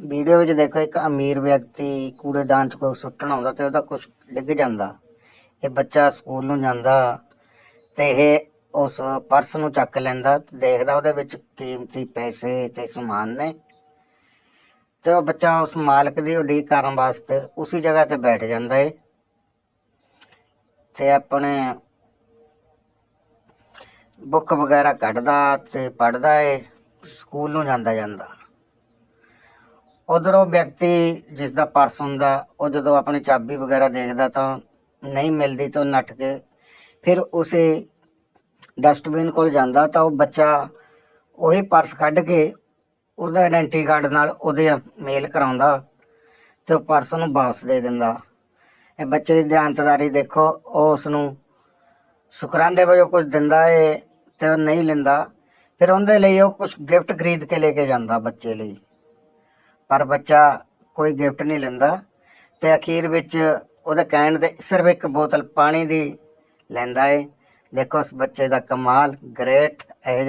Video ਵਿੱਚ ਦੇਖੋ ਇੱਕ ਅਮੀਰ ਵਿਅਕਤੀ ਕੂੜੇਦਾਨ 'ਚ ਕੋਈ ਸੁੱਟਣ ਆਉਂਦਾ ਤੇ ਉਹਦਾ ਕੁਝ ਡਿੱਗ ਜਾਂਦਾ। ਇਹ ਬੱਚਾ ਸਕੂਲ ਨੂੰ ਜਾਂਦਾ ਤੇ ਇਹ ਉਸ ਪਰਸ ਨੂੰ ਚੱਕ ਲੈਂਦਾ ਤੇ ਦੇਖਦਾ ਉਹਦੇ ਵਿੱਚ ਕੀਮਤੀ ਪੈਸੇ ਤੇ ਸਮਾਨ ਨੇ ਤੇ ਉਹ ਬੱਚਾ ਉਸ ਮਾਲਕ ਦੀ ਉਡੀਕ ਕਰਨ ਵਾਸਤੇ ਉਸੇ ਜਗ੍ਹਾ ਤੇ ਬੈਠ ਜਾਂਦਾ ਏ ਤੇ ਆਪਣੇ ਬੁੱਕ ਵਗੈਰਾ ਕੱਢਦਾ ਤੇ ਪੜਦਾ ਏ, ਸਕੂਲ ਨੂੰ ਜਾਂਦਾ ਜਾਂਦਾ। ਉਧਰ ਉਹ ਵਿਅਕਤੀ ਜਿਸ ਦਾ ਪਰਸ ਹੁੰਦਾ, ਉਹ ਜਦੋਂ ਆਪਣੀ ਚਾਬੀ ਵਗੈਰਾ ਦੇਖਦਾ ਤਾਂ ਨਹੀਂ ਮਿਲਦੀ ਤਾਂ ਉਹ ਨੱਠ ਕੇ ਫਿਰ ਉਸੇ ਡਸਟਬਿਨ ਕੋਲ ਜਾਂਦਾ ਤਾਂ ਉਹ ਬੱਚਾ ਉਹੀ ਪਰਸ ਕੱਢ ਕੇ ਉਹਦਾ ਆਇਡੈਂਟੀ ਕਾਰਡ ਨਾਲ ਉਹਦੇ ਮੇਲ ਕਰਾਉਂਦਾ ਤੇ ਉਹ ਪਰਸ ਨੂੰ ਵਾਪਸ ਦੇ ਦਿੰਦਾ। ਇਹ ਬੱਚੇ ਦੀ ਦਿਆਨਤਦਾਰੀ ਦੇਖੋ, ਉਹ ਉਸ ਨੂੰ ਸ਼ੁਕਰਾਨੇ ਵਜੋਂ ਕੁਝ ਦਿੰਦਾ ਏ ਤੇ ਉਹ ਨਹੀਂ ਲੈਂਦਾ। ਫਿਰ ਉਹਦੇ ਲਈ ਉਹ ਕੁਝ ਗਿਫਟ ਖਰੀਦ ਕੇ ਲੈ ਕੇ ਜਾਂਦਾ ਬੱਚੇ ਲਈ। ਪਰ ਬੱਚਾ ਕੋਈ ਗਿਫਟ ਨਹੀਂ ਲੈਂਦਾ ਤੇ ਅਖੀਰ ਵਿੱਚ ਉਹਦੇ ਕਹਿਣ ਤੇ ਸਿਰਫ ਇੱਕ ਬੋਤਲ ਪਾਣੀ ਦੀ ਲੈਂਦਾ ਏ। ਦੇਖੋ ਉਸ ਬੱਚੇ ਦਾ ਕਮਾਲ, ਗ੍ਰੇਟ, ਇਹ